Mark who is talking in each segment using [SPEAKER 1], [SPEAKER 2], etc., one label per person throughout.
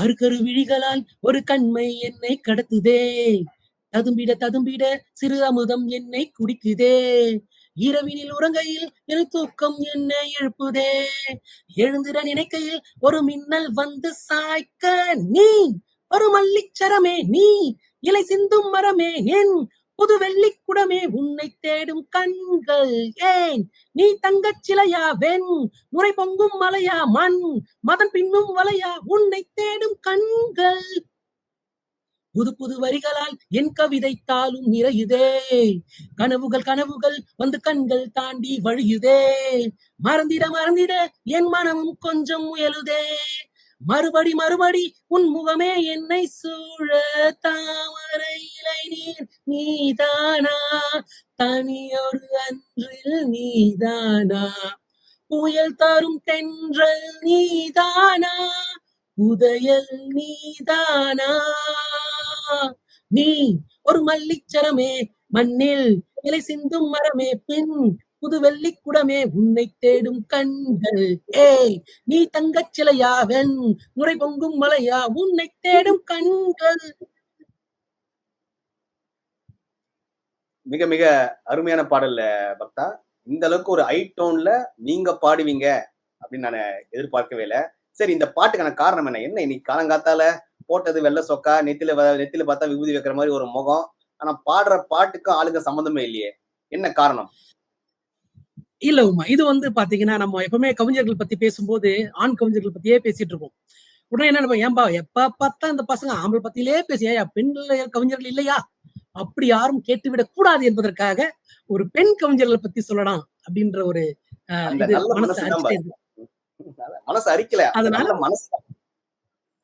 [SPEAKER 1] கரு கரு விழிகளால் ஒரு கண்மை என்னை கடத்துதே. ததும்பிட ததும்பிட சிறு அமுதம் என்னை குடிக்குதே. இரவினில் உறங்கையில் என தூக்கம் என்னை எழுப்புதே. எழுந்திட நினைக்கையில் ஒரு மின்னல் வந்து சாய்க்க நீ. ஒரு மல்லிச்சரமே நீ. இலை சிந்தும் மரமே என் புது வெள்ளிக் குடமே உன்னை தேடும் கண்கள் ஏன்? நீ தங்கச் சிலையா வெண்? நுரை பொங்கும் மலையா மண்? மதன் பின்னும் வலையா உன்னை தேடும் கண்கள்? புது புது வரிகளால் என் கவிதை தாளும் நிறையுதே. கனவுகள் கனவுகள் வந்து கண்கள் தாண்டி வழியுதே. மறந்திட மறந்திட என் மனமும் கொஞ்சம் முயலுதே. மறுபடி மறுபடி உன் முகமே என்னை சூழ தாமரை இலை நீர் நீதானா? தனியொரு அன்றில் நீதானா? புயல் தரும் தென்றல் நீதானா? உதயல் நீதானா? நீ ஒரு மல்லிச்சரமே மண்ணில் இலை சிந்தும் மரமே பின் புது வெள்ளி குடமே உன்னை தேடும் கண்கள். ஏய் நீ தங்கச் சிலையாவன் முறை பொங்கும் மலையா உன்னை தேடும் கண்கள்.
[SPEAKER 2] மிக மிக அருமையான பாடல் பக்தா. இந்த அளவுக்கு ஒரு ஹை டோன்ல நீங்க பாடுவீங்க அப்படின்னு நான் எதிர்பார்க்கவே இல்லை. சரி இந்த பாட்டுக்கான காரணம் என்ன? என்ன இன்னைக்கு காலங்காத்தால போட்டது வெள்ளை சொக்கா நெத்தில நெத்தில பார்த்தா விபூதி வைக்கிற மாதிரி ஒரு முகம் ஆனா பாடுற பாட்டுக்கும் ஆளுங்க சம்மந்தமே இல்லையே. என்ன காரணம்?
[SPEAKER 1] இல்ல உமா இது வந்து பாத்தீங்கன்னா நம்ம எப்பவுமே கவிஞர்கள் பத்தி பேசும்போது ஆண் கவிஞர்கள் பத்தியே பேசிட்டு இருப்போம். உடனே என்ன நினைப்போம், ஏன்பா எப்ப பார்த்தா இந்த பசங்க ஆம்பளை பத்தியிலே பேசி ஏயா பெண்கள் கவிஞர்கள் இல்லையா? அப்படி யாரும் கேட்டுவிடக் கூடாது என்பதற்காக ஒரு பெண் கவிஞர்களை பத்தி சொல்லலாம் அப்படின்ற ஒரு மனசு
[SPEAKER 2] அரிக்கல.
[SPEAKER 1] அதனால
[SPEAKER 2] மனசு.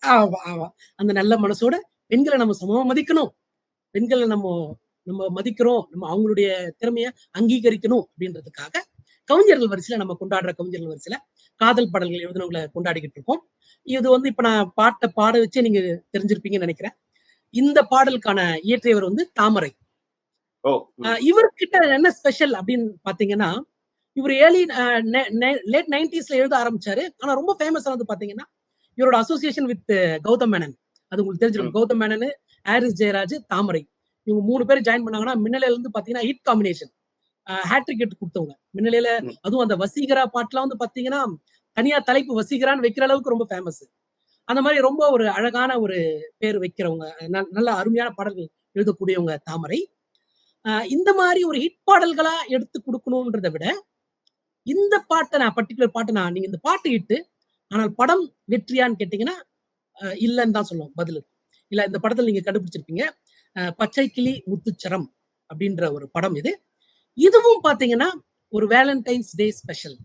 [SPEAKER 1] ஆமா, ஆமா. அந்த நல்ல மனசோட பெண்களை நம்ம சமமா மதிக்கணும். பெண்களை நம்ம நம்ம மதிக்கிறோம். நம்ம அவங்களுடைய திறமைய அங்கீகரிக்கணும் அப்படின்றதுக்காக கவிஞர்கள் வரிசையில நம்ம கொண்டாடுற கவிஞர்கள் வரிசையில காதல் பாடல்கள் எழுதினவங்களை கொண்டாடிக்கிட்டு இருக்கோம். இது வந்து இப்ப நான் பாட்டை பாட வச்சே நீங்க தெரிஞ்சிருப்பீங்கன்னு நினைக்கிறேன். இந்த பாடலுக்கான இயற்றியவர் வந்து தாமரை. இவர்கிட்ட என்ன ஸ்பெஷல் அப்படின்னு பாத்தீங்கன்னா இவர் ஏர்லி லேட் நைன்டிஸ்ல எழுத ஆரம்பிச்சாரு. ஆனா ரொம்ப ஃபேமஸ் ஆனது பாத்தீங்கன்னா இவரோட அசோசியேஷன் வித் கௌதம் மேனன். அது உங்களுக்கு தெரிஞ்சிருக்கும். கௌதம் மேனன் ஹாரிஸ் ஜெயராஜ் தாமரை. இவங்க மூணு பேர் ஜாயின் பண்ணாங்கன்னா மின்னலையில இருந்து பாத்தீங்கன்னா ஹிட் காம்பினேஷன் ஹேட்ரிக் ஹிட் கொடுத்தவங்க. மின்னலையில. அதுவும் அந்த வசீகரா பாட்டுலாம் வந்து பாத்தீங்கன்னா தனியா தலைப்பு வசீகரான்னு வைக்கிற அளவுக்கு ரொம்ப ஃபேமஸ் அந்த மாதிரி ரொம்ப ஒரு அழகான ஒரு பேர் வைக்கிறவங்க நல்ல அருமையான பாடல்கள் எழுதக்கூடியவங்க தாமரை. இந்த மாதிரி ஒரு ஹிட் பாடல்களா எடுத்து கொடுக்கணும்ன்றதை விட இந்த பாட்டை நான் பர்டிகுலர் பாட்டை நான் நீங்க இந்த பாட்டு ஹிட்டு ஆனால் படம் வெற்றியான்னு கேட்டீங்கன்னா இல்லைன்னு தான் சொல்லுவோம் பதில் இல்ல இந்த படத்துல நீங்க கண்டுபிடிச்சிருப்பீங்க பச்சை கிளி முத்துச்சரம் அப்படின்ற ஒரு படம் இது. இதுவும் பாத்தீங்கன்னா ஒரு Valentine's day special.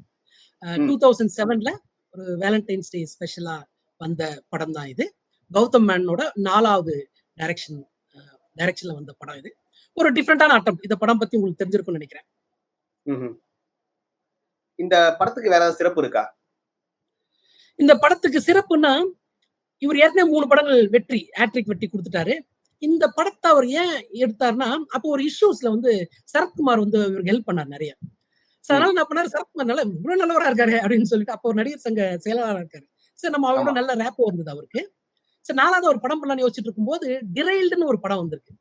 [SPEAKER 1] Two thousand செவன்ல ஒரு வேலண்டைன்ஸ் டே ஸ்பெஷலா வந்த படம் தான் இது. கௌதம் மேனோட நாலாவது டைரக்ஷன் டைரக்ஷன்ல வந்த படம் இது. ஒரு டிஃப்ரெண்டான அட்டம் இந்த படம் பத்தி உங்களுக்கு தெரிஞ்சிருக்கும்னு நினைக்கிறேன்.
[SPEAKER 2] இந்த படத்துக்கு வேற ஏதாவது சிறப்பு இருக்கா?
[SPEAKER 1] இந்த படத்துக்கு சிறப்புன்னா இவர் ஏற்கனவே மூணு படங்கள் வெற்றி ஹேட்ரிக் வெற்றி கொடுத்துட்டாரு. இந்த படத்தை அவர் ஏன் எடுத்தாருன்னா அப்போ ஒரு இஷ்யூஸ்ல வந்து சரத்குமார் வந்து இவருக்கு ஹெல்ப் பண்ணார் நிறைய. அதனால நான் பண்ணாரு? சரத்குமார் நல்லா இவ்வளவு நல்லவரா இருக்காரு அப்படின்னு சொல்லிட்டு அப்போ ஒரு நடிகர் சங்க செயலாளராக இருக்காரு. சரி நம்ம அவரோட. நல்ல ரேப்போ இருந்தது அவருக்கு. சரி நாலாவது ஒரு படம் பண்ணலாம்னு யோசிச்சுட்டு இருக்கும்போது டிரைல்டுன்னு ஒரு படம் வந்திருக்கு.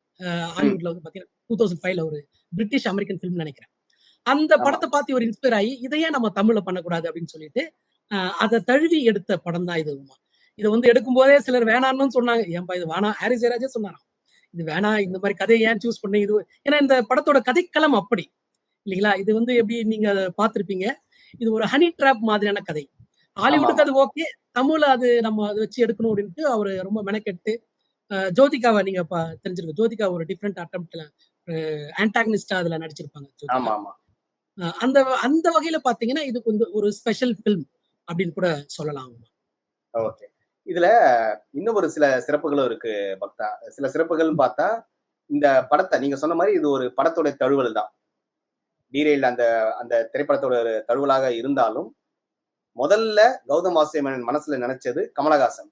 [SPEAKER 1] ஹாலிவுட்ல வந்து பாத்தீங்கன்னா டூ தௌசண்ட் ஃபைவ்ல ஒரு பிரிட்டிஷ் அமெரிக்கன் ஃபிலிம் நினைக்கிறேன். அந்த. படத்தை பார்த்து ஒரு இன்ஸ்பயர் ஆகி இதையே நம்ம தமிழ்ல பண்ணக்கூடாது அப்படின்னு சொல்லிட்டு அதை தழுவி எடுத்த படம் தான் இது. இதை வந்து எடுக்கும் போதே சிலர் வேணாம்னு சொன்னாங்க. ஏன்பா இது வேணாம்? ஹாரிஸ் ஜெயராஜே சொன்னாராம். இது வேணாம் இந்த மாதிரி கதையை ஏன் சூஸ் பண்ண இது ஏன்னா இந்த படத்தோட கதைக்களம் அப்படி இல்லைங்களா? இது வந்து எப்படி நீங்க அதை பார்த்திருப்பீங்க? இது ஒரு ஹனி ட்ராப் மாதிரியான கதை. ஹாலிவுட்டுக்கு அது ஓகே தமிழ்ல அது நம்ம அதை வச்சு எடுக்கணும் அப்படின்ட்டு அவர் ரொம்ப மெனக்கெட்டு ஜோதிகாவை நீங்க தெரிஞ்சிருக்க ஜோதிகா ஒரு டிஃப்ரெண்ட் அட்டம்ப்ட்ல ஆன்டாகனிஸ்டா அதுல நடிச்சிருப்பாங்க அந்த அந்த வகையில பாத்தீங்கன்னா இது கொஞ்சம் ஒரு ஸ்பெஷல் ஃபிலிம் அப்படின்னு கூட சொல்லலாம்.
[SPEAKER 2] ஓகே இதுல இன்னும் ஒரு சில சிறப்புகளும் இருக்கு பக்தா. சில சிறப்புகள் பார்த்தா இந்த படத்தை நீங்க சொன்ன மாதிரி இது ஒரு படத்தோட தழுவல் தான். டீரெயில் அந்த அந்த திரைப்படத்தோட ஒரு தழுவலாக இருந்தாலும் முதல்ல கௌதம் வாசுதேவன் மனசுல நினைச்சது கமலஹாசன்.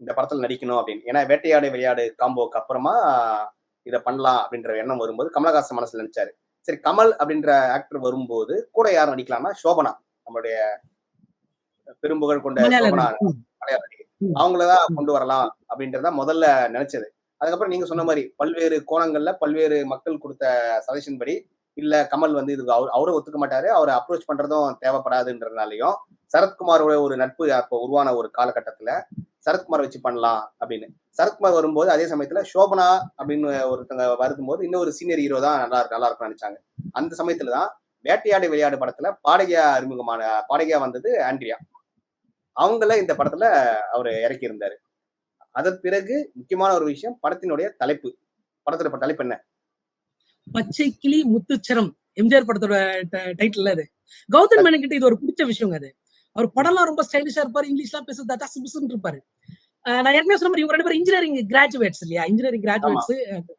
[SPEAKER 2] இந்த படத்துல நடிக்கணும் அப்படின்னு. ஏன்னா வேட்டையாடு விளையாடு காம்போக்கு அப்புறமா இதை பண்ணலாம் அப்படின்ற எண்ணம் வரும்போது கமலஹாசன் மனசுல நினைச்சாரு. சரி கமல் அப்படின்ற ஆக்டர் வரும்போது கூட யார் நடிக்கலாம்னா சோபனா. நம்மளுடைய பெரும்புகழ் கொண்ட சோபனா. மலையாள நடிகை. அவங்களதான். கொண்டு வரலாம் அப்படின்றத முதல்ல நினைச்சது. அதுக்கப்புறம் நீங்க சொன்ன மாதிரி பல்வேறு கோணங்கள்ல பல்வேறு மக்கள் கொடுத்த சஜஷன் படி இல்ல கமல் வந்து இதுக்கு அவர் அவரும் ஒத்துக்க மாட்டாரு. அவரை அப்ரோச் பண்றதும் தேவைப்படாதுன்றதுனாலையும் சரத்குமாரோட ஒரு நட்பு அப்போ உருவான ஒரு காலகட்டத்துல சரத்குமார் வச்சு பண்ணலாம் அப்படின்னு. சரத்குமார் வரும்போது அதே சமயத்துல சோபனா அப்படின்னு ஒருத்தங்க வரும்போது இன்னொரு சீனியர் ஹீரோ தான் நல்லா இருக்கு நல்லா இருக்கும்னு நினைச்சாங்க. அந்த சமயத்துல தான் வேட்டையாடு விளையாடு படத்துல பாடகியா அறிமுகமான பாடகியா வந்தது ஆண்ட்ரியா. அவங்கள இந்த படத்துல அவர் இறக்கி இருந்தாரு அதன் பிறகு முக்கியமான ஒரு விஷயம் படத்தினுடைய தலைப்பு. படத்தோட தலைப்பு என்ன?
[SPEAKER 1] பச்சை கிளி முத்துச்சரம் எம்ஜிஆர் படத்தோட டைட்டில் அது. கௌதம் மேனன் இது ஒரு பிடிச்ச விஷயங்க அது. அவர் படம்லாம் ரொம்ப ஸ்டைலிஷா இருப்பாரு இங்கிலீஷ்லாம் பேசுறது டசு புசுன்னு இருப்பாரு. நான் ஏற்கனவே சொன்ன மாதிரி இவங்க ரெண்டு பேரும் இன்ஜினியரிங் கிராஜுவேட்ஸ் இல்லையா? இன்ஜினியரிங் கிராஜுவேட்ஸ்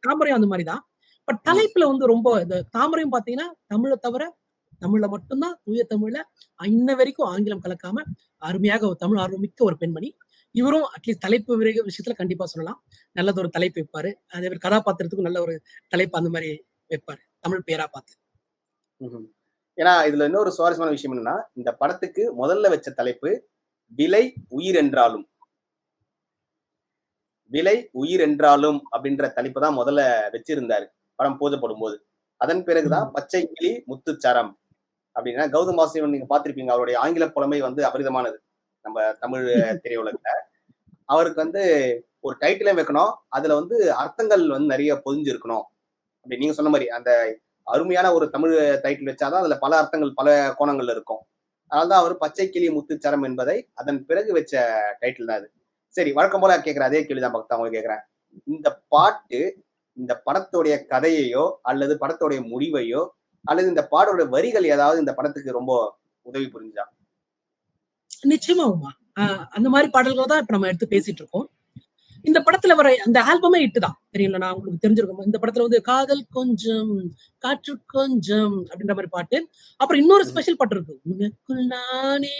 [SPEAKER 1] தாமரையும் அந்த மாதிரி தான் பட் தலைப்புல வந்து ரொம்ப இந்த தாமரையும் பாத்தீங்கன்னா தமிழை தவிர தமிழ்ல மட்டும்தான் தூய தமிழ்ல இன்ன வரைக்கும் ஆங்கிலம் கலக்காம அருமையாக ஒரு தமிழ் ஆர்வம் மிக்க ஒரு பெண்மணி. இவரும் அட்லீஸ்ட் தலைப்பு விஷயத்துல கண்டிப்பா சொல்லலாம். நல்லது ஒரு தலைப்பு வைப்பாரு. அதே மாதிரி கதாபாத்திரத்துக்கும் நல்ல ஒரு தலைப்பு அந்த மாதிரி வைப்பாரு. தமிழ் பேரா பார்த்து.
[SPEAKER 2] ஏன்னா இதுல இன்னொரு சுவாரஸ்யமான விஷயம் என்னன்னா இந்த படத்துக்கு முதல்ல வச்ச தலைப்பு விலை உயிர் என்றாலும் விலை உயிர் என்றாலும் அப்படின்ற தலைப்பு தான் முதல்ல வச்சிருந்தாரு. படம் பூஜைப்படும் போது அதன் பிறகுதான் பச்சை கிளி முத்துச்சரம் அப்படின்னா கௌதம் வாசுதேவன் நீங்க பார்த்திருப்பீங்க. அவருடைய ஆங்கில புலமை வந்து அபரிதமானது. நம்ம தமிழ் திரையுலகத்துல அவருக்கு வந்து ஒரு டைட்டிலே வைக்கணும். அதுல வந்து அர்த்தங்கள் வந்து நிறைய பொதிஞ்சிருக்கணும். அப்படி நீங்க சொன்ன மாதிரி அந்த அருமையான ஒரு தமிழ் டைட்டில் வச்சாதான் அதுல பல அர்த்தங்கள் பல கோணங்கள் இருக்கும். அதனால்தான் அவர் பச்சை கிளி முத்துச்சரம் என்பதை அதன் பிறகு வச்ச டைட்டில் தான் அது. சரி வழக்கம் போல கேட்கிற அதே கேள்விதான் பக்தா உங்களுக்கு கேட்கிறேன் இந்த பாட்டு இந்த படத்துடைய கதையையோ அல்லது படத்துடைய முடிவையோ அல்லது இந்த பாடலோட வரிகள் ஏதாவது இந்த படத்துக்கு ரொம்ப உதவி புரிஞ்சா
[SPEAKER 1] நிச்சயமா உமா. ஆஹ் அந்த மாதிரி பாடல்களை தான் இப்ப நம்ம எடுத்து பேசிட்டு இருக்கோம். இந்த படத்துல வர அந்த ஆல்பமே இட்டு தான் தெரியல நான் உங்களுக்கு தெரிஞ்சிருக்கோம் இந்த படத்துல வந்து காதல் கொஞ்சம் காற்று கொஞ்சம் அப்படின்ற மாதிரி பாட்டு. அப்புறம் இன்னொரு ஸ்பெஷல் பாட்டு இருக்கு. உனக்குள் நானே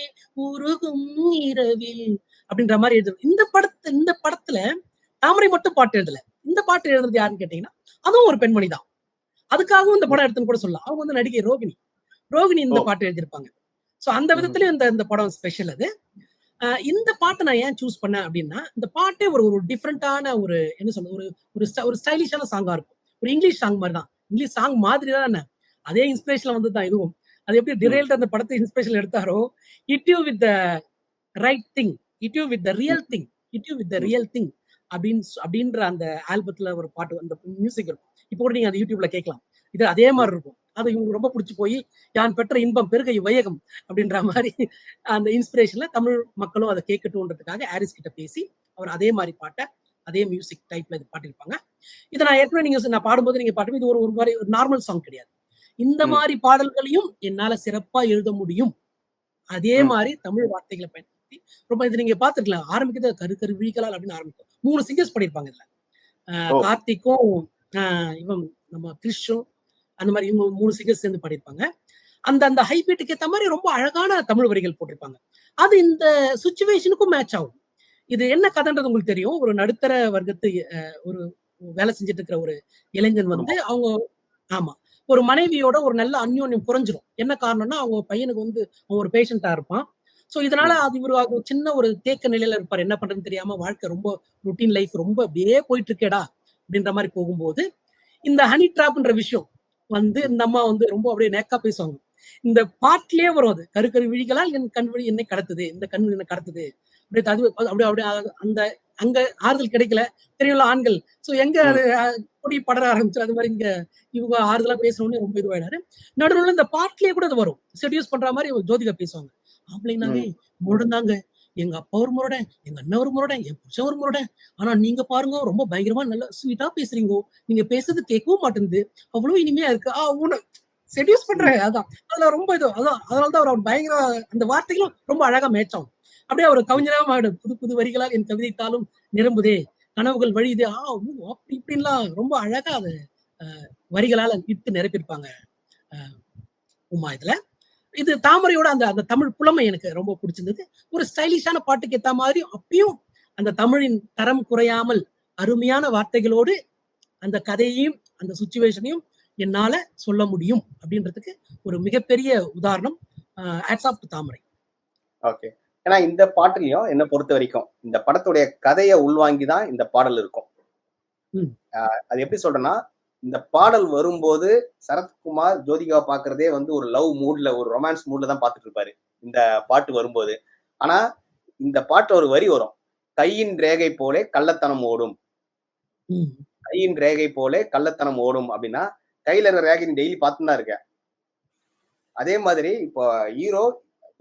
[SPEAKER 1] உருகும் இரவில் அப்படின்ற மாதிரி எழுது இந்த படத்து இந்த படத்துல தாமரை மட்டும் பாட்டு எழுதல. இந்த பாட்டு எழுதுறது யாருன்னு கேட்டீங்கன்னா அதுவும் ஒரு பெண்மணி தான் அதுக்காகவும் இந்த படம் எடுத்துன்னு கூட சொல்லலாம். அவங்க வந்து நடிகை ரோகிணி. ரோகிணி இந்த. பாட்டு எழுதியிருப்பாங்க. சோ அந்த விதத்துலயும் இந்த இந்த படம் ஸ்பெஷல் அது. இந்த பாட்டை நான் ஏன் சூஸ் பண்ணேன் அப்படின்னா இந்த பாட்டே ஒரு ஒரு டிஃப்ரெண்டான ஒரு என்ன சொல்றது ஒரு ஒரு ஒரு ஸ்டைலிஷான சாங்கா இருக்கும். ஒரு இங்கிலீஷ் சாங் மாதிரி தான். இங்கிலீஷ் சாங் மாதிரி தான் என்ன? அதே இன்ஸ்பிரேஷன்ல வந்து தான் இதுவும். அது எப்படி டிரைல்ட் அந்த படத்தை inspiration எடுத்தாரோ it you with the right thing it you with the real thing it you with the real thing அப்படின்னு அப்படின்ற அந்த ஆல்பத்துல ஒரு பாட்டு அந்த மியூசிக் இருக்கும். இப்போ கூட நீங்க அந்த யூடியூப்ல கேட்கலாம். இது அதே மாதிரி இருக்கும். அது இவங்களுக்கு ரொம்ப பிடிச்சி போய் யான் பெற்ற இன்பம் பெருகை வையகம் அப்படின்ற மாதிரி அந்த இன்ஸ்பிரேஷன்ல தமிழ் மக்களும் அதை கேட்கட்டும்ன்றதுக்காக ஹாரிஸ் கிட்ட பேசி அவர் அதே மாதிரி பாட்டை அதே மியூசிக் டைப்ல இது பாட்டிருப்பாங்க இதை நான் ஏற்கனவே நீங்க நான் பாடும்போது நீங்க பாடும் இது ஒரு ஒரு மாதிரி ஒரு நார்மல் சாங் கிடையாது. இந்த. மாதிரி பாடல்களையும் என்னால சிறப்பா எழுத முடியும். அதே. மாதிரி தமிழ் வார்த்தைகளை பயன்படுத்தி ரொம்ப இது நீங்க பாத்துக்கலாம் ஆரம்பிக்கிறது கரு கரு விழிகளால் அப்படின்னு ஆரம்பிக்கும். மூணு சிங்கர்ஸ் பண்ணிருப்பாங்க இதுல. கார்த்திக்கும் இவன் நம்ம கிறிஷும் அந்த மாதிரி இவங்க மூணு சிங்கர்ஸ் சேர்ந்து பாடியிருப்பாங்க அந்த அந்த ஹை பீட்டுக்கு ஏத்த மாதிரி ரொம்ப அழகான தமிழ் வரிகள் போட்டிருப்பாங்க. அது இந்த சுச்சுவேஷனுக்கும் மேட்ச் ஆகும். இது என்ன கதைன்றது உங்களுக்கு தெரியும். ஒரு நடுத்தர வர்க்கத்து ஒரு வேலை செஞ்சுட்டு இருக்கிற ஒரு இளைஞன் வந்து அவங்க ஆமா ஒரு மனைவியோட ஒரு நல்ல அந்யோன்யம் குறைஞ்சிரும். என்ன காரணம்னா அவங்க பையனுக்கு வந்து அவன் ஒரு பேஷண்டா இருப்பான். சோ இதனால அது இவரு ஒரு சின்ன ஒரு தேக்க நிலையில இருப்பார். என்ன பண்றதுன்னு தெரியாம வாழ்க்கை ரொம்ப ருட்டீன் லைஃப் ரொம்ப அப்படியே போயிட்டு இருக்கேடா அப்படின்ற மாதிரி போகும்போது இந்த ஹனி ட்ராப்ன்ற விஷயம் வந்து இந்த அம்மா வந்து ரொம்ப அப்படியே நேக்கா பேசுவாங்க. இந்த பாட்டிலே வரும் அது. கரு கரு விழிகளால் என் கண் வழி என்னை கடத்துது. இந்த கண் என்னை கடத்துது. அப்படியே அது அப்படியே அப்படியே அந்த அங்க ஆறுதல் கிடைக்கல. தெரியும்ல ஆண்கள். சோ எங்க கொடி படர ஆரம்பிச்சு அது மாதிரி இங்க இவங்க ஆறுதலா பேசணும்னு ரொம்ப இதுவாயிடாரு நடுவில் இந்த பாட்டிலே கூட அது வரும். செடியூஸ் பண்ற மாதிரி ஜோதிகா பேசுவாங்க. ஆம்பளைனாவே முழந்தாங்க எங்க அப்பா ஒரு முரட எங்க அண்ணன் ஒரு முரட என் புருஷன் ஒரு முரட ஆனா நீங்க பாருங்க ரொம்ப பயங்கரமா நல்ல ஸ்வீட்டா பேசுறீங்க. நீங்க பேசுறது கேட்கவும் மாட்டேங்குது. அவ்வளவு இனிமையா இருக்கு. ஆ உன செடியூஸ் பண்றாங்க அதான். அதுல ரொம்ப இது அதான். அதனாலதான் அவர் பயங்கர அந்த வார்த்தைகளும் ரொம்ப அழகா மேட்சாகும் அப்படியே அவர் கவிஞராக ஆயிடும் புது புது வரிகளால் என் கவிதைத்தாலும் நிரம்புதே. கனவுகள் வழியுதே. ஆ அப்படி இப்படின்லாம் ரொம்ப அழகா அது வரிகளால இட்டு நிரப்பியிருப்பாங்க. உமா இதுல? இது தாமரையோட அந்த அந்த தமிழ் புலமை எனக்கு ரொம்ப பிடிச்சிருந்தது. ஒரு ஸ்டைலிஷான பாட்டுக்கு ஏத்த மாதிரி அப்பயும் அந்த தமிழின் தரம் குறையாமல் அருமையான வார்த்தைகளோடு அந்த கதையையும் அந்த சுச்சுவேஷனையும் என்னால சொல்ல முடியும் அப்படின்றதுக்கு ஒரு மிகப்பெரிய உதாரணம் ஆட்ஸ் ஆஃப் தாமரை.
[SPEAKER 2] ஓகே ஏன்னா இந்த பாட்டுலயும் என்ன பொறுத்த வரைக்கும் இந்த படத்துடைய கதையை உள்வாங்கி தான் இந்த பாடல் இருக்கும். அது எப்படி சொல்றேன்னா இந்த பாடல் வரும்போது சரத்குமார் ஜோதிகாவை பாக்குறதே வந்து ஒரு லவ் மூட்ல ஒரு ரொமான்ஸ் மூட்ல தான் பார்த்துட்டு இருப்பாரு. இந்த பாட்டு வரும்போது. ஆனா இந்த பாட்டுல ஒரு வரி வரும். கையின் ரேகை போலே கள்ளத்தனம் ஓடும். கையின் ரேகை போலே கள்ளத்தனம் ஓடும் அப்படின்னா கையில இருக்கிற ரேகை நீ டெய்லி பார்த்து தான் இருக்க. அதே மாதிரி இப்போ ஹீரோ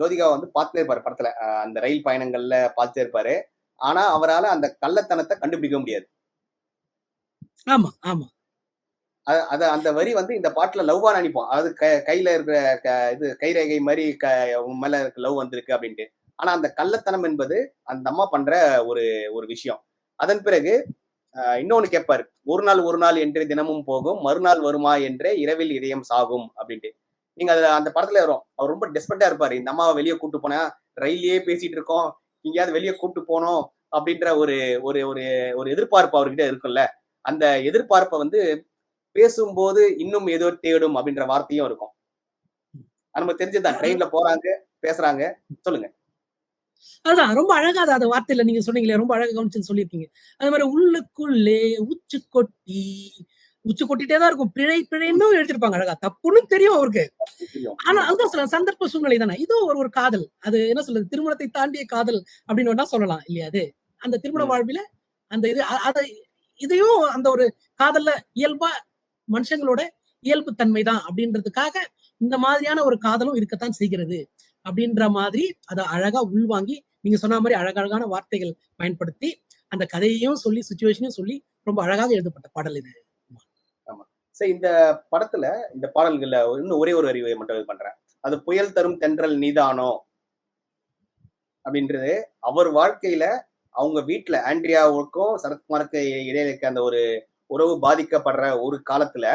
[SPEAKER 2] ஜோதிகா வந்து பார்த்துட்டே இருப்பாரு படத்துல. அந்த ரயில் பயணங்கள்ல பார்த்துட்டே இருப்பாரு. ஆனா அவரால அந்த கள்ளத்தனத்தை கண்டுபிடிக்க முடியாது.
[SPEAKER 1] ஆமா ஆமா.
[SPEAKER 2] அத அந்த வரி வந்து இந்த பாட்டுல லவ்வா நினைப்போம் அதாவது க- கையில இருக்கிற க- இது கைரேகை மாதிரி க உன் மேல லவ் வந்திருக்கு அப்படின்ட்டு. ஆனா அந்த கள்ளத்தனம் என்பது அந்த அம்மா பண்ற ஒரு ஒரு விஷயம். அதன் பிறகு இன்னொன்று இன்னொன்னு கேட்பாரு. ஒரு நாள் ஒரு நாள் என்று தினமும் போகும். மறுநாள் வருமா என்றே இரவில் இதயம் சாகும் அப்படின்ட்டு. நீங்க அதுல அந்த படத்துல வரும். அவர் ரொம்ப டெஸ்பர்ட்டா இருப்பாரு. இந்த அம்மாவை வெளியே கூட்டு போனா ரயிலே பேசிட்டு இருக்கோம். எங்கேயாவது வெளியே கூட்டு போனோம் அப்படின்ற ஒரு ஒரு ஒரு ஒரு எதிர்பார்ப்பு அவர்கிட்ட இருக்கும்ல. அந்த எதிர்பார்ப்பை வந்து பேசும்போது இன்னும் ஏதோ தேடும் அப்படின்ற வார்த்தையும் இருக்கும். நமக்கு தெரிஞ்சதுதான். ட்ரெயின்ல போறாங்க பேசுறாங்க. சொல்லுங்க.
[SPEAKER 1] அதான் ரொம்ப அழகா அது அந்த வார்த்தையில நீங்க சொன்னீங்களே ரொம்ப அழகா கவனிச்சு சொல்லியிருக்கீங்க. அது மாதிரி உள்ளுக்குள்ளே உச்சு கொட்டி உச்சு கொட்டிட்டே தான் இருக்கும். பிழை பிழைன்னு எழுதிருப்பாங்க அழகா. தப்புன்னு தெரியும் அவருக்கு. ஆனா அதுதான் சொல்ல சந்தர்ப்ப சூழ்நிலை தானே. இது ஒரு ஒரு காதல். அது என்ன சொல்றது திருமணத்தை தாண்டிய காதல் அப்படின்னு வேணா சொல்லலாம் இல்லையா அது? அந்த திருமண. வாழ்வில அந்த இது அத இதையும் அந்த ஒரு காதல்ல இயல்பா மனுஷங்களோட இயல்பு தன்மை தான் அப்படின்றதுக்காக இந்த மாதிரியான ஒரு காதலும் இருக்கத்தான் செய்கிறது அப்படின்ற மாதிரி அதை அழகா உள்வாங்கி நீங்க சொன்ன மாதிரி அழகழகான வார்த்தைகள் பயன்படுத்தி அந்த கதையையும் சொல்லி சுச்சுவேஷனையும் சொல்லி ரொம்ப அழகாக எழுதப்பட்ட பாடல் இது.
[SPEAKER 2] சரி இந்த படத்துல இந்த பாடல்கள்ல இன்னும் ஒரே ஒரு அறிவை மட்டும் இது பண்றேன். அது புயல் தரும் தென்றல் நீதானோ? அப்படின்றது அவர் வாழ்க்கையில அவங்க வீட்டுல ஆண்ட்ரியாவுக்கும் சரத்குமாருக்கு இடையில இருக்க அந்த ஒரு உறவு பாதிக்கப்படுற ஒரு காலத்துல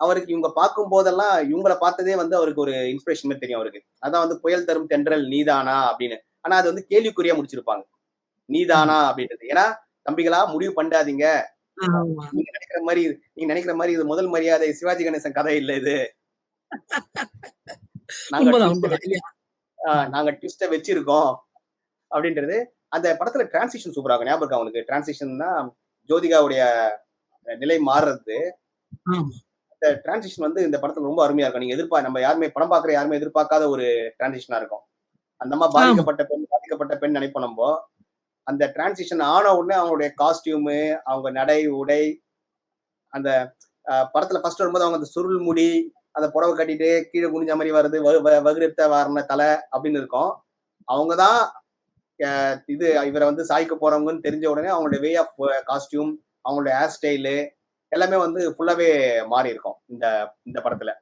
[SPEAKER 2] அவருக்கு இவங்க பார்க்கும் போதெல்லாம் இவங்கள பார்த்ததே வந்து அவருக்கு ஒரு இன்ஸ்பிரேஷன் மாதிரி தெரியும் அவருக்கு. அதான் வந்து புயல் தரும் தென்றல் நீதானா அப்படின்னு. ஆனா அது வந்து கேள்விக்குறியா முடிச்சிருப்பாங்க. நீதானா அப்படின்றது. ஏன்னா தம்பிகளா முடிவு பண்ணாதீங்க நீங்க நினைக்கிற மாதிரி நீங்க நினைக்கிற மாதிரி இது முதல் மரியாதை சிவாஜி கணேசன் கதை இல்ல இது. நாங்க ட்விஸ்ட வச்சிருக்கோம் அப்படின்றது. அந்த படத்துல டிரான்சிஷன் சூப்பரா இருக்கும். ஞாபகம் இருக்கா உங்களுக்கு? டிரான்சிஷன்னா ஜோதிகாவுடைய நிலை மாறுறது. இந்த டிரான்சிஷன் வந்து இந்த படத்துல ரொம்ப அருமையா இருக்கும். நீங்க எதிர்ப்பா நம்ம யாருமே படம் பாக்குற யாருமே எதிர்பார்க்காத ஒரு டிரான்சிஷனா இருக்கும். அந்த அம்மா பாதிக்கப்பட்ட பெண் பாதிக்கப்பட்ட பெண் நினைப்போம் நம்ம. அந்த டிரான்சிஷன் ஆன உடனே அவங்களுடைய காஸ்டியூமு அவங்க நடை உடை அந்த படத்துல ஃபர்ஸ்ட் வரும்போது அவங்க அந்த சுருள் முடி அந்த புடவை கட்டிட்டு கீழே குனிஞ்ச மாதிரி வருது வ- வ- வகுரெடுத்த வாரின தலை அப்படின்னு இருக்கும். அவங்க தான் இது இவரை வந்து சாய்க்க போறவங்கன்னு தெரிஞ்ச உடனே அவங்களுடைய வே ஆஃப் காஸ்டியூம் அவங்களுடைய ஹேர் ஸ்டைலு எல்லாமே வந்து ஃபுல்லாவே மாறி இருக்கும் இந்த இந்த படத்துல.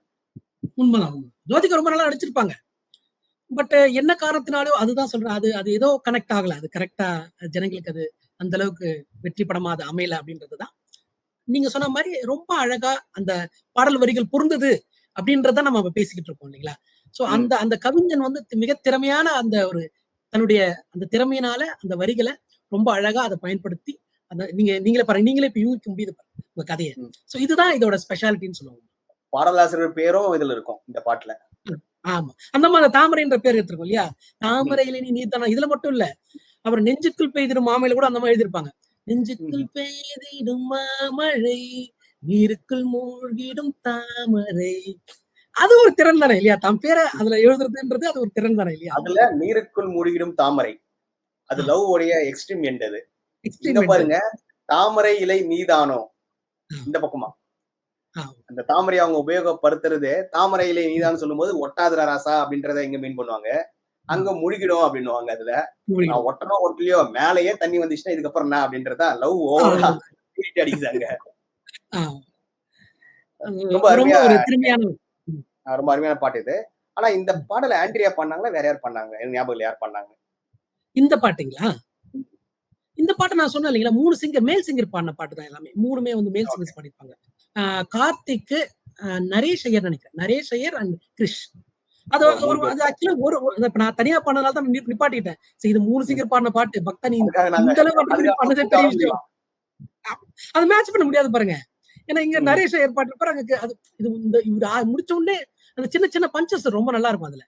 [SPEAKER 1] உண்மைதான் உண்மை ஜோதிகா ரொம்ப நல்லா நடிச்சிருப்பாங்க. பட் என்ன காரணத்தினாலும் அதுதான் சொல்றேன். அது அது ஏதோ கனெக்ட் ஆகல. அது கரெக்டா ஜனங்களுக்கு அது அந்த அளவுக்கு வெற்றி படமா அது அமையல அப்படின்றதுதான் நீங்க சொன்ன மாதிரி ரொம்ப அழகா அந்த பாடல் வரிகள் பொருந்தது அப்படின்றத நம்ம பேசிக்கிட்டு இருக்கோம் இல்லைங்களா? சோ. அந்த அந்த கவிஞன் வந்து மிக திறமையான அந்த ஒரு தன்னுடைய அந்த திறமையினால அந்த வரிகளை ரொம்ப அழகா அதை பயன்படுத்தி அந்த நீங்க நீங்களே பாருங்க நீங்களே இப்ப யூகிக்க முடியுது உங்க கதையை. சோ இதுதான் இதோட ஸ்பெஷாலிட்டின்னு சொல்லுவாங்க.
[SPEAKER 2] பாடலாசிரியர் பேரும் இதுல இருக்கும் இந்த பாட்டுல.
[SPEAKER 1] ஆமா. அந்த மாதிரி தாமரைன்ற பேர் எடுத்திருக்கோம் இல்லையா? தாமரையில நீ நீத்தானா இதுல மட்டும் இல்ல. அவர் நெஞ்சுக்குள் பெய்திடும் மாமையில கூட அந்த மாதிரி எழுதியிருப்பாங்க. நெஞ்சுக்குள் பெய்திடும் மாமழை நீருக்குள் மூழ்கிடும் தாமரை. அது ஒரு திறன் தானே இல்லையா? தம் பேரை அதுல எழுதுறதுன்றது அது ஒரு திறன் தானே இல்லையா?
[SPEAKER 2] அதுல நீருக்குள் மூழ்கிடும் தாமரை. அது லவ் உடைய எக்ஸ்ட்ரீம் எண்ட் அது. பாருங்க தாமரை இலை நீதானோ இந்த பக்கமா. அந்த தாமரை அவங்க உபயோகப்படுத்துறது தாமரை இலை நீதான்னு சொல்லும்போது ஒட்டாதுரா ராசா அப்படின்றத இங்க மீன் பண்ணுவாங்க. அங்க முழுகிடும் அப்படின்னுவாங்க அதுல. நான் ஒட்டனோ ஒட்டலையோ மேலேயே தண்ணி வந்துச்சுன்னா இதுக்கப்புறம் என்ன அப்படின்றதா லவ் ஓவரா.
[SPEAKER 1] அது
[SPEAKER 2] ரொம்ப அருமையா ரொம்ப அருமையான பாட்டு இது. ஆனா இந்த பாடல ஆண்ட்ரியா பண்ணாங்களா வேற யார் பண்ணாங்க? ஞாபகம் யார் பண்ணாங்க?
[SPEAKER 1] இந்த பாட்டுங்களா? இந்த பாட்டு நான் சொன்னேன் இல்லைங்களா? மூணு சிங்கர் மேல் சிங்கர் பாடின பாட்டு தான் எல்லாமே. மூணுமே வந்து மேல் சிங்கர்ஸ் பாடிருப்பாங்க ஆஹ் கார்த்திக் ஆஹ் நரேஷ் ஐயர் நினைக்கிறேன். நரேஷ் ஐயர் அண்ட் கிரிஷ். அது
[SPEAKER 2] ஓ,
[SPEAKER 1] ஒரு அது ஆக்சுவலா ஒரு இப்ப நான் தனியா பண்ணனால தான் நிப்பாட்டிட்டேன் சரி இது மூணு சிங்கர் பாடின பாட்டு. பக்தா நீ இந்த
[SPEAKER 2] அதுக்காக
[SPEAKER 1] பண்ணதே பெரிய விஷயம் அது மேட்ச் பண்ண முடியாது பாருங்க. ஏன்னா இங்க. நரேஷ் ஐயர் பாட்டு இருப்பாரு அங்க அது இது இந்த இவர் முடிச்ச உடனே அந்த சின்ன சின்ன பஞ்சஸ் ரொம்ப நல்லா இருக்கும் அதுல.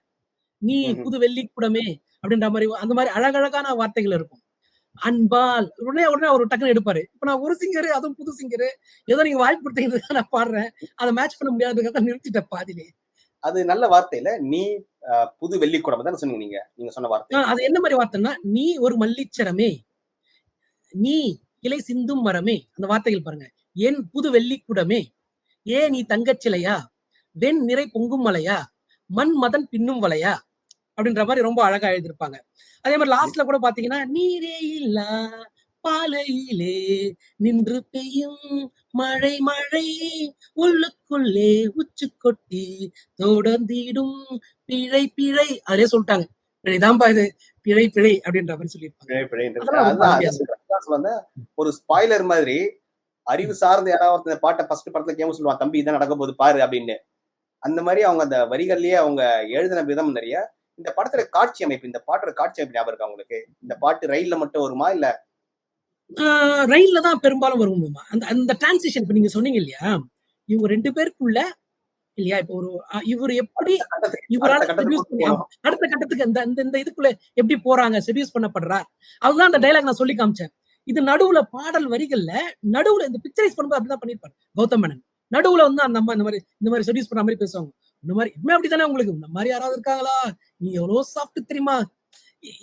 [SPEAKER 1] நீ. புது வெள்ளி கூடமே அப்படின்ற மாதிரி அந்த மாதிரி அழகழகான வார்த்தைகள் இருக்கும். அன்பால். உடனே உடனே ஒரு டக்குன்னு எடுப்பாரு. இப்ப நான் ஒரு சிங்கரு அதுவும் புது சிங்கரு ஏதோ நீங்க வாய்ப்பு கொடுத்தீங்க நான் பாடுறேன். அதை மேட்ச் பண்ண முடியாதுக்காக நிறுத்திட்டேன் பாதிலே.
[SPEAKER 2] அது நல்ல வார்த்தை இல்ல நீ புது வெள்ளிக்குடம் தானே சொன்னீங்க நீங்க. நீங்க சொன்ன வார்த்தை.
[SPEAKER 1] அது என்ன மாதிரி வார்த்தைன்னா நீ ஒரு மல்லிச்சரமே. நீ இலை சிந்தும் மரமே. அந்த வார்த்தைகள் பாருங்க. என் புது வெள்ளிக்குடமே ஏ நீ தங்கச்சிலையா? வெண் நிறை பொங்கும் மலையா? மண் மதன் பின்னும் வலையா? அப்படின்ற மாதிரி ரொம்ப அழகா எழுதியிருப்பாங்க. அதே மாதிரி லாஸ்ட்ல கூட பாத்தீங்கன்னா நீரே இல்லா பாலையிலே நின்று பெய்யும் மழை மழை உள்ளுக்குள்ளே உச்சு கொட்டி தொடர்ந்திடும் பிழை பிழை அதே சொல்லிட்டாங்க. பிழைதான்பா இது பிழை பிழை அப்படின்ற மாதிரி சொல்லியிருப்பாங்க.
[SPEAKER 2] ஒரு ஸ்பாய்லர் மாதிரி அறிவு சார்ந்த யாராவது பாட்டை ஃபர்ஸ்ட் படத்துல கேம சொல்லுவான் தம்பி இதான் நடக்க போகுது பாரு அப்படின்னு. அந்த மாதிரி அவங்க அந்த வரிகள்லயே அவங்க எழுதின விதம் நிறைய. இந்த படத்துல காட்சி அமைப்பு இந்த பாட்டோட காட்சி அமைப்பு ஞாபகம் இருக்கா உங்களுக்கு? இந்த பாட்டு ரயில்ல மட்டும் வருமா இல்ல?
[SPEAKER 1] ரயில்ல தான் பெரும்பாலும் வரும் அந்த அந்த டிரான்சிஷன் இப்ப நீங்க சொன்னீங்க இல்லையா? இவங்க ரெண்டு பேருக்குள்ள இல்லையா? இப்ப ஒரு இவர் எப்படி இவரால
[SPEAKER 2] அடுத்த கட்டத்துக்கு
[SPEAKER 1] இந்த இந்த இதுக்குள்ள எப்படி போறாங்க செடியூஸ் பண்ணப்படுறார்? அதுதான் அந்த டைலாக் நான் சொல்லி காமிச்சேன். இது நடுவுல பாடல் வரிகள்ல நடுவுல இந்த பிக்சரைஸ் பண்ணும்போது அப்படிதான் பண்ணிருப்பாரு கௌதம் மேனன். நடுவுல வந்து அந்த அம்மா இந்த மாதிரி இந்த மாதிரி செடியூஸ் பண்ற மாதிரி பேசுவாங்க. இந்த மாதிரி எப்பவுமே அப்படித்தானே உங்களுக்கு? இந்த மாதிரி யாராவது இருக்காங்களா? நீ எவ்வளவு சாஃப்ட் தெரியுமா?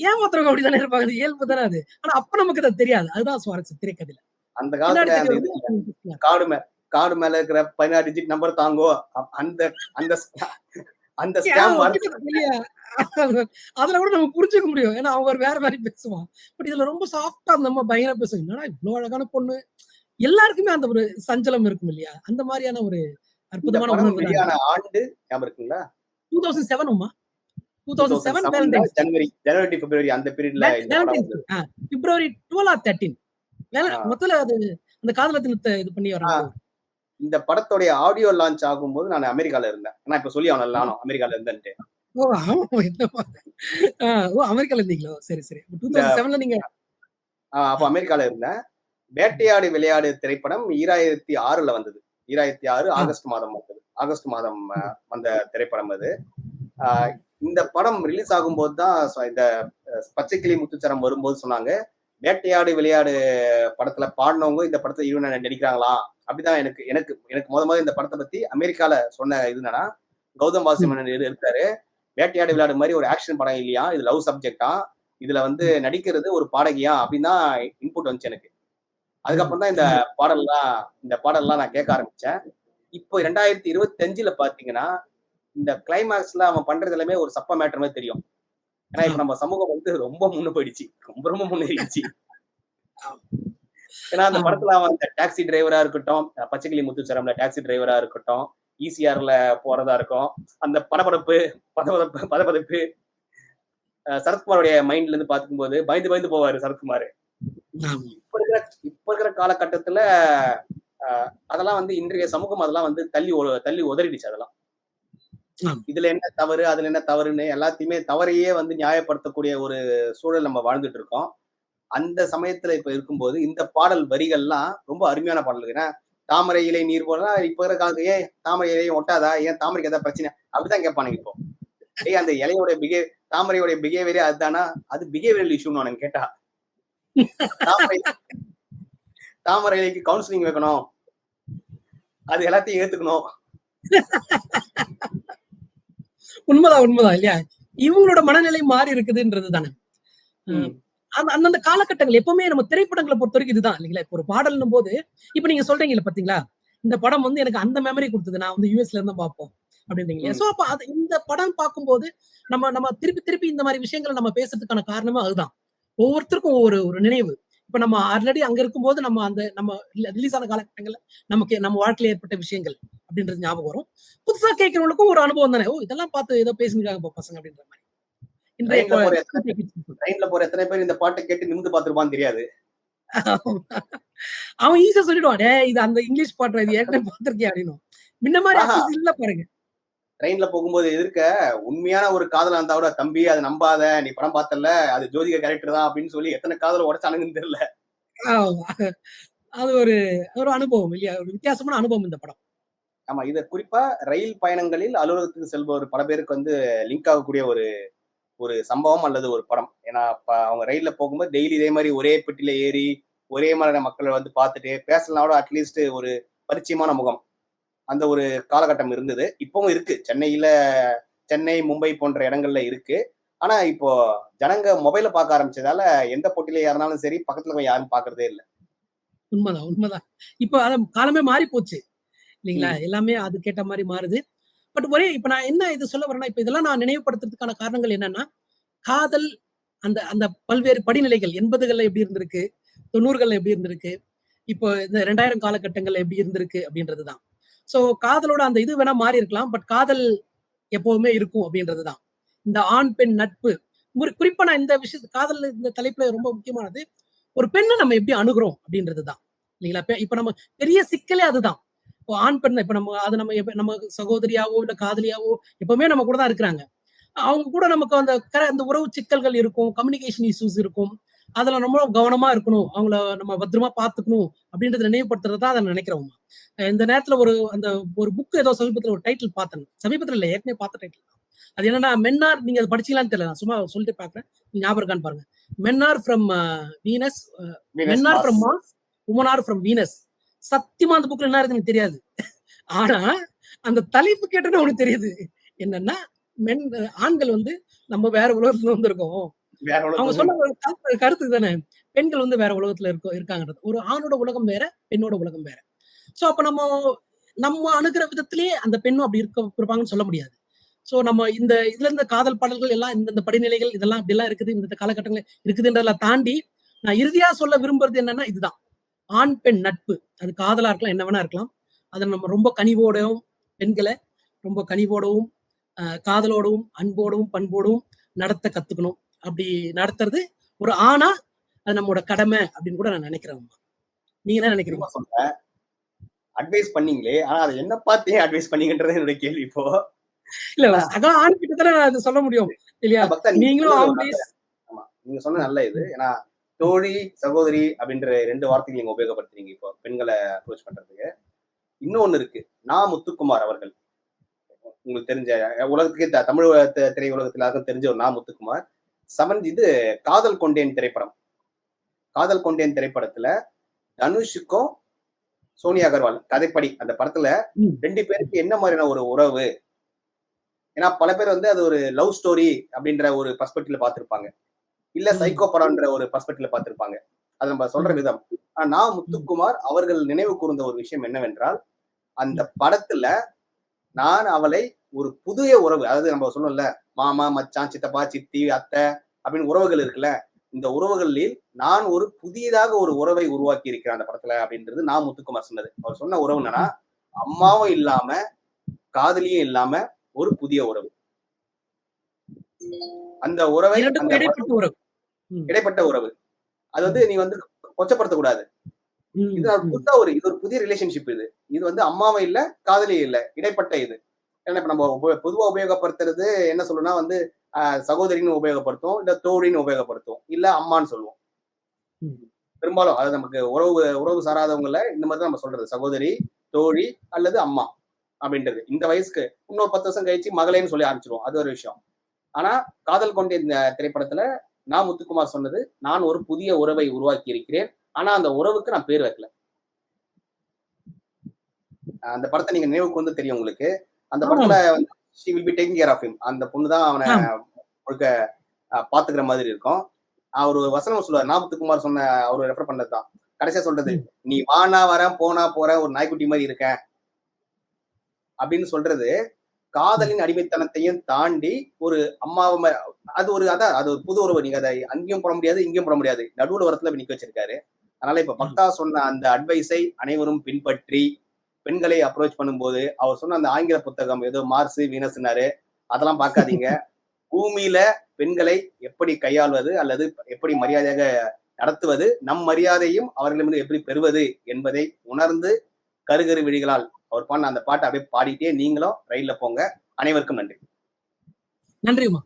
[SPEAKER 1] ஏன் ஒருத்தவங்க அப்படித்தானே இருப்பாங்க? இயல்பு தானே அது. ஆனா அப்ப நமக்கு அது தெரியாது. அதுதான் சுவாரஸ்யம். திரைக்கதையில.
[SPEAKER 2] அந்த காலத்துல காடு மே காடு மேல இருக்கிற பதினாறு டிஜிட் நம்பர் தாங்கோ. அந்த அந்த அந்த.
[SPEAKER 1] அதுல கூட நம்ம புரிஞ்சுக்க முடியும். ஏன்னா அவங்க வேற மாதிரி பேசுவான் பட் இதுல ரொம்ப சாஃப்டா அந்த அம்மா பயங்கர பேசும் என்னடா இவ்வளவு அழகான பொண்ணு? எல்லாருக்குமே அந்த ஒரு சஞ்சலம் இருக்கும் இல்லையா? அந்த மாதிரியான ஒரு அற்புதமான
[SPEAKER 2] வெளியான ஆண்டு ஞாபகம் இருக்குங்களா?
[SPEAKER 1] Two thousand seven Uma two thousand seven
[SPEAKER 2] 2007 ஜனவரி ஜனவரி பிப்ரவரி அந்த பீரியட்ல.
[SPEAKER 1] பிப்ரவரி டுவெல் ஆர் தேர்ட்டீன். மொத்தத்துல அது அந்த காதல தினத்தை இது பண்ணி வராங்க
[SPEAKER 2] இந்த படத்தோடைய ஆடியோ லான்ச் ஆகும்போது நான் அமெரிக்கால இருந்தேன். நான் இப்ப சொல்லி அவன நானும் அமெரிக்கால இருந்தேன்ட்டு.
[SPEAKER 1] ஓ அமெரிக்கால இருந்தீங்களோ? சரி சரி. டூ தௌசண்ட் செவன்ல நீங்க
[SPEAKER 2] அப்ப அமெரிக்கால இருந்தேன். வேட்டையாடு விளையாடு திரைப்படம் ஈராயிரத்தி ஆறுல வந்தது. ஈராயிரத்தி ஆறு. ஆகஸ்ட் மாதம் வந்தது. ஆகஸ்ட் மாதம் வந்த திரைப்படம் அது. இந்த படம் ரிலீஸ் ஆகும்போது தான் இந்த பச்சைக்கிளி முத்துச்சரம் வரும்போது சொன்னாங்க வேட்டையாடு விளையாடு படத்துல பாடினவங்க இந்த படத்துல ஹீரோயினா நடிக்கிறாங்களா? அப்படிதான் எனக்கு எனக்கு எனக்கு முத முத இந்த படத்தை பத்தி அமெரிக்கால சொன்ன இது என்னன்னா கௌதம் வாசிமன் இருக்காரு. வேட்டையாடு விளையாடு மாதிரி ஒரு ஆக்ஷன் படம் இல்லையா? இது லவ் சப்ஜெக்டா இதுல வந்து நடிக்கிறது ஒரு பாடகியா? அப்படின்னு தான் இன்புட் வந்துச்சு எனக்கு. அதுக்கப்புறம் தான் இந்த பாடல்லாம் இந்த பாடல்லாம் நான் கேட்க ஆரம்பிச்சேன். இப்போ ரெண்டாயிரத்தி இருபத்தி அஞ்சுல பாத்தீங்கன்னா இந்த கிளைமேக்ஸ்ல அவன் பண்றது எல்லாமே ஒரு சப்ப மேட்டர் மாதிரி தெரியும். ஏன்னா இப்ப நம்ம சமூகம் வந்து ரொம்ப முன்ன போயிடுச்சு. ரொம்ப ரொம்ப முன்னேறிடுச்சு ஏன்னா அந்த படத்துல அவன் இந்த டாக்ஸி டிரைவரா இருக்கட்டும் பச்சைக்கிளி முத்துச்சரம்ல டாக்ஸி டிரைவரா இருக்கட்டும் ஈசிஆர்ல போறதா இருக்கும் அந்த படபடப்பு பதபதப்பு பதபதப்பு. சரத்குமாரோடைய மைண்ட்ல இருந்து பாத்துக்கும்போது பயந்து பயந்து போவாரு சரத்குமார். இப்ப இருக்கிற இப்ப இருக்கிற காலகட்டத்துல அதெல்லாம் வந்து இன்றைய சமூகம் அதெல்லாம் வந்து தள்ளி தள்ளி உதறிடுச்சு அதெல்லாம். இதுல என்ன தவறு அதுல என்ன தவறுன்னு எல்லாத்தையுமே தவறையே வந்து நியாயப்படுத்தக்கூடிய ஒரு சூழல் நம்ம வாழ்ந்துட்டு இருக்கோம். அந்த சமயத்துல இப்ப இருக்கும்போது இந்த பாடல் வரிகள்லாம் ரொம்ப அருமையான பாடல் ஏன்னா தாமரை இலை நீர் போல இப்ப இருக்கிற காலத்து ஏன் தாமரை இலையும் ஒட்டாதா? ஏன் தாமரைக்கு ஏதாவது பிரச்சனை? அப்படிதான் கேட்பானுங்க இப்போ. ஏய் அந்த இலையோட பிகே தாமரையோட பிஹேவியரே அதுதானா? அது பிஹேவியரல் இஷ்யூன்னு கேட்டா. தாமரை இலைக்கு கவுன்சிலிங் வைக்கணும். அது எல்லாத்தையும் ஏத்துக்கணும்.
[SPEAKER 1] உண்மைதான் உண்மைதான் இல்லையா? இவங்களோட மனநிலை மாறி இருக்குதுன்றது தானே. அந்த அந்தந்த காலகட்டங்கள் எப்பவுமே நம்ம திரைப்படங்களை பொறுத்த வரைக்கும் இதுதான் இல்லைங்களா? இப்போ ஒரு பாடல்னும் போது இப்ப நீங்க சொல்றீங்கல்ல பாத்தீங்களா? இந்த படம் வந்து எனக்கு அந்த மெமரி கொடுத்தது நான் வந்து யூஎஸ்ல இருந்தா பார்ப்போம் அப்படின்றீங்க. சோ அப்ப அது இந்த படம் பார்க்கும்போது நம்ம நம்ம திருப்பி திருப்பி இந்த மாதிரி விஷயங்களை நம்ம பேசுறதுக்கான காரணமும் அதுதான். ஒவ்வொருத்தருக்கும் ஒவ்வொரு ஒரு நினைவு. இப்ப நம்ம ஆல்ரெடி அங்க இருக்கும்போது நம்ம அந்த நம்ம ரிலீஸ் ஆன காலகட்டங்கள்ல நமக்கு நம்ம வாழ்க்கையில ஏற்பட்ட விஷயங்கள் அப்படின்றது ஞாபகம் வரும். புதுசா கேட்கறவங்களுக்கும் ஒரு அனுபவம் தானே. ஓ இதெல்லாம் பார்த்து ஏதோ பேசிருக்காங்க பசங்க அப்படின்ற மாதிரி.
[SPEAKER 2] ட்ரெயின்ல போற எத்தனை பேர் இந்த பாட்டை கேட்டு நிமிந்து பார்த்திருப்பான்னு தெரியாது.
[SPEAKER 1] அவன் ஈஸியா சொல்லிடுவான் இது அந்த இங்கிலீஷ் பாட்டு இது ஏற்கனவே பார்த்திருக்கேன் அப்படின்னு முன்ன மாதிரி இல்ல பாருங்க.
[SPEAKER 2] ட்ரெயின்ல போகும்போது எதிர்க்க உண்மையான ஒரு காதலா இருந்தா கூட தம்பி அதை நம்பாத நீ படம் பார்த்தல அது ஜோதிகா கேரக்டர் தான் அப்படின்னு சொல்லி எத்தனை காதல உடைச்சானுங்கன்னு தெரியல.
[SPEAKER 1] அது ஒரு ஒரு அனுபவம் இல்லையா? ஒரு வித்தியாசமான அனுபவம் இந்த படம்.
[SPEAKER 2] ஆமா இத குறிப்பா ரயில் பயணங்களில் அலுவலகத்துக்கு செல்பவர் பல பேருக்கு வந்து லிங்க் ஆகக்கூடிய ஒரு ஒரு சம்பவம் அல்லது ஒரு படம். ஏன்னா அப்ப அவங்க ரயில்ல போகும்போது டெய்லி இதே மாதிரி ஒரே பெட்டியில ஏறி ஒரே மாதிரியான மக்களை வந்து பார்த்துட்டு பேசலனாவோட அட்லீஸ்ட் ஒரு பரிச்சயமான முகம். அந்த ஒரு காலகட்டம் இருந்தது. இப்பவும் இருக்கு. சென்னையில சென்னை மும்பை போன்ற இடங்கள்ல இருக்கு. ஆனா இப்போ ஜனங்க மொபைல பார்க்க ஆரம்பிச்சதால எந்த போட்டியில யாருனாலும் சரி பக்கத்துல போய் யாரும் பாக்குறதே இல்ல.
[SPEAKER 1] உண்மைதான் உண்மைதான். இப்போ அத காலமே மாறி போச்சு. இல்லைங்களா? எல்லாமே அதுக்கேற்ற மாதிரி மாறுது. பட் ஒரே இப்ப நான் என்ன இது சொல்ல வரேன்னா இப்ப இதெல்லாம் நான் நினைவுபடுத்துறதுக்கான காரணங்கள் என்னன்னா காதல் அந்த அந்த பல்வேறு படிநிலைகள் எண்பதுகள்ல எப்படி இருந்திருக்கு தொண்ணூறுகள்ல எப்படி இருந்திருக்கு இப்போ இந்த ரெண்டாயிரம் காலகட்டங்கள்ல எப்படி இருந்திருக்கு அப்படின்றதுதான். சோ காதலோட அந்த இது வேணா மாறி இருக்கலாம் பட் காதல் எப்பவுமே இருக்கும் அப்படின்றதுதான். இந்த ஆண் பெண் நட்பு. ஒரு குறிப்பா நான் இந்த விஷயத்து காதல் இந்த தலைப்புல ரொம்ப முக்கியமானது ஒரு பெண்ணை நம்ம எப்படி அணுகுறோம் அப்படின்றதுதான். இல்லைங்களா? இப்ப- நம்ம பெரிய சிக்கலே அதுதான். இப்போ ஆண் பெண் இப்ப நம்ம அது நம்ம நம்ம சகோதரியாவோ இல்ல காதலியாவோ எப்பவுமே நம்ம கூட தான் இருக்கிறாங்க. அவங்க கூட நமக்கு அந்த கர- அந்த உறவு சிக்கல்கள் இருக்கும் கம்யூனிகேஷன் இஷ்யூஸ் இருக்கும். அதுல நம்ம கவனமா இருக்கணும். அவங்கள நம்ம பத்திரமா பாத்துக்கணும் அப்படின்றத நினைவுபடுத்துறது தான் அதை நினைக்கிறோம் இந்த நேரத்துல ஒரு அந்த ஒரு புக் ஏதோ சமீபத்துல ஒரு டைட்டில் பார்த்தேன். சமீபத்துல இல்ல ஏற்கனவே பார்த்த டைட்டில் அது என்னன்னா மென்னார் நீங்க அதை படிச்சீங்களான்னு தெரியல. நான் சும்மா சொல்லிட்டு பாக்குறேன் ஞாபகம் பாருங்க. Men are from Venus men are from Mars women are from Venus. சத்தியமா அந்த புக்ல என்ன இருக்குன்னு தெரியாது. ஆனா அந்த தலைப்பு கேட்டோன்னே உனக்கு தெரியுது. என்னன்னா மென் ஆண்கள் வந்து நம்ம வேற உலகத்துல வந்திருக்கோம். அவங்க சொன்ன ஒரு கருத்து- கருத்து தானே? பெண்கள் வந்து வேற உலகத்துல இருக்கோ இருக்காங்கிறது ஒரு ஆணோட உலகம் வேற பெண்ணோட உலகம் வேற. சோ அப்ப நம்ம நம்ம அணுகிற விதத்திலேயே அந்த பெண்ணும் அப்படி இருக்க இருப்பாங்கன்னு சொல்ல முடியாது. சோ நம்ம இந்த இதுல இருந்த காதல் பாடல்கள் எல்லாம் இந்த இந்த படிநிலைகள் இதெல்லாம் அப்படி எல்லாம் இருக்குது. இந்த காலகட்டங்கள் இருக்குதுன்றதெல்லாம் தாண்டி நான் இறுதியா சொல்ல விரும்புறது என்னன்னா இதுதான். ஆண் பெண் நட்பு. அது காதலா இருக்கலாம் என்ன வேணா இருக்கலாம். அதை நம்ம ரொம்ப கனிவோடவும் பெண்களை ரொம்ப கனிவோடவும் ஆஹ் காதலோடவும் அன்போடவும் பண்போடவும் நடத்த கத்துக்கணும். அப்படி நடத்துறது ஒரு ஆணா அது நம்மளோட கடமை அப்படின்னு கூட நான் நினைக்கிறேன். நீங்க என்ன நினைக்கிறீங்க?
[SPEAKER 2] அட்வைஸ் பண்ணீங்களே ஆனா அதை என்ன பார்த்தே அட்வைஸ் பண்ணீங்கன்றது என்னோட கேள்வி இப்போ.
[SPEAKER 1] இல்ல இல்ல, சக ஆண் கிட்ட தானே நான் அதை சொல்ல முடியும் இல்லையா? நீங்களும்
[SPEAKER 2] நல்ல- ஆமா நீங்க சொன்ன நல்ல இது. ஏன்னா தோழி சகோதரி அப்படின்ற ரெண்டு வார்த்தைகள் நீங்க உபயோகப்படுத்துறீங்க இப்போ பெண்களை அப்ரோச் பண்றதுக்கு. இன்னொன்னு இருக்கு. நா முத்துக்குமார் அவர்கள். உங்களுக்கு தெரிஞ்ச உலகத்துக்கே தமிழ் த- திரையுலகத்துல எல்லாருக்கும் தெரிஞ்ச ஒரு நா முத்துக்குமார். செவன் இது காதல் கொண்டேன் திரைப்படம் காதல் கொண்டேன் திரைப்படத்துல தனுஷுக்கும் சோனியா அகர்வால் கதைப்படி அந்த படத்துல. ரெண்டு பேருக்கு என்ன மாதிரியான ஒரு உறவு ஏன்னா பல பேர் வந்து அது ஒரு லவ் ஸ்டோரி அப்படின்ற ஒரு பர்ஸ்பெக்டிவ்ல பார்த்திருப்பாங்க இல்ல. சைக்கோ படம்ன்ற ஒரு பர்ஸ்பெக்டிவ்ல பார்த்திருப்பாங்க அது நம்ம சொல்ற. விதம் நான் முத்துக்குமார் அவர்கள் நினைவு கூர்ந்த ஒரு விஷயம் என்னவென்றால் அந்த படத்துல நான் அவளை ஒரு புதிய உறவு. அதாவது நம்ம சொல்லணும்ல மாமா மச்சான் சித்தப்பா சித்தி அத்தை அப்படின்னு உறவுகள் இருக்குல்ல இந்த உறவுகளில் நான் ஒரு புதியதாக ஒரு உறவை உருவாக்கி இருக்கிறேன் அந்த படத்துல அப்படின்றது நான் முத்துக்குமார் சொன்னது. அவர் சொன்ன உறவு என்னன்னா அம்மாவும் இல்லாம காதலியும் இல்லாம ஒரு புதிய உறவு. அந்த உறவை
[SPEAKER 1] இடைப்பட்ட உறவு.
[SPEAKER 2] அது வந்து நீ வந்து கொச்சப்படுத்த கூடாது இது. புதுசா ஒரு இது ஒரு புதிய ரிலேஷன்ஷிப் இது. இது வந்து அம்மாவும் இல்ல காதலியும் இல்ல இடைப்பட்ட இது. ஏன்னா இப்ப நம்ம உப- பொதுவா உபயோகப்படுத்துறது என்ன சொல்லணும்னா வந்து சகோதரின்னு உபயோகப்படுத்தும் இல்ல தோழின்னு உபயோகப்படுத்தும் இல்ல அம்மான்னு சொல்லுவோம். பெரும்பாலும் அது நமக்கு உறவு உறவு சாராதவங்கள இந்த மாதிரி தான் நம்ம சொல்றது. சகோதரி தோழி அல்லது அம்மா அப்படின்றது. இந்த வயசுக்கு இன்னொரு பத்து வருஷம் கழிச்சு மகளேன்னு சொல்லி ஆரம்பிச்சிருவோம். அது ஒரு விஷயம். ஆனா காதல் கொண்ட இந்த திரைப்படத்துல நான் முத்துக்குமார் சொன்னது நான் ஒரு புதிய உறவை உருவாக்கி இருக்கிறேன் ஆனா அந்த உறவுக்கு நான் பேர் வைக்கல. அந்த படத்தை நீங்க நினைவுக்கு வந்து தெரியும் உங்களுக்கு. அந்த. படத்துல she will be taking care of him அந்த பொண்ணு தான் அவனை. முழுக்க பாத்துக்கிற மாதிரி இருக்கும். அவர் ஒரு வசனம் சொல்லுவார். நாமத்துக்குமார் சொன்ன அவர் ரெஃபர் பண்ணது தான் கடைசியா சொல்றது நீ வானா வரேன் போனா போறேன் ஒரு நாய்க்குட்டி மாதிரி இருக்க. அப்படின்னு சொல்றது காதலின் அடிமைத்தனத்தையும் தாண்டி ஒரு அம்மாவை அது ஒரு அதான் அது ஒரு புது உறவு. நீங்க அதை அங்கேயும் போட முடியாது இங்கேயும் போட முடியாது. நடுவுல வரத்துல நிக்க வச்சிருக்காரு. அதனால இப்ப பக்தா சொன்ன அந்த அட்வைஸை அனைவரும் பின்பற்றி பெண்களை அப்ரோச் பண்ணும்போது அவர் சொன்ன அந்த ஆங்கில புத்தகம் ஏதோ மார்ஸ் வீனஸ்னாரு அதெல்லாம் பார்க்காதீங்க. பூமியில பெண்களை எப்படி கையாள்வது அல்லது எப்படி மரியாதையாக நடத்துவது நம் மரியாதையும் அவர்களிடமிருந்து எப்படி பெறுவது என்பதை உணர்ந்து கருகரு விழிகளால் அவர் பாடின அந்த பாட்டை அப்படியே பாடிட்டே நீங்களும் ரயில்ல போங்க. அனைவருக்கும் நன்றி.
[SPEAKER 1] நன்றிம்மா.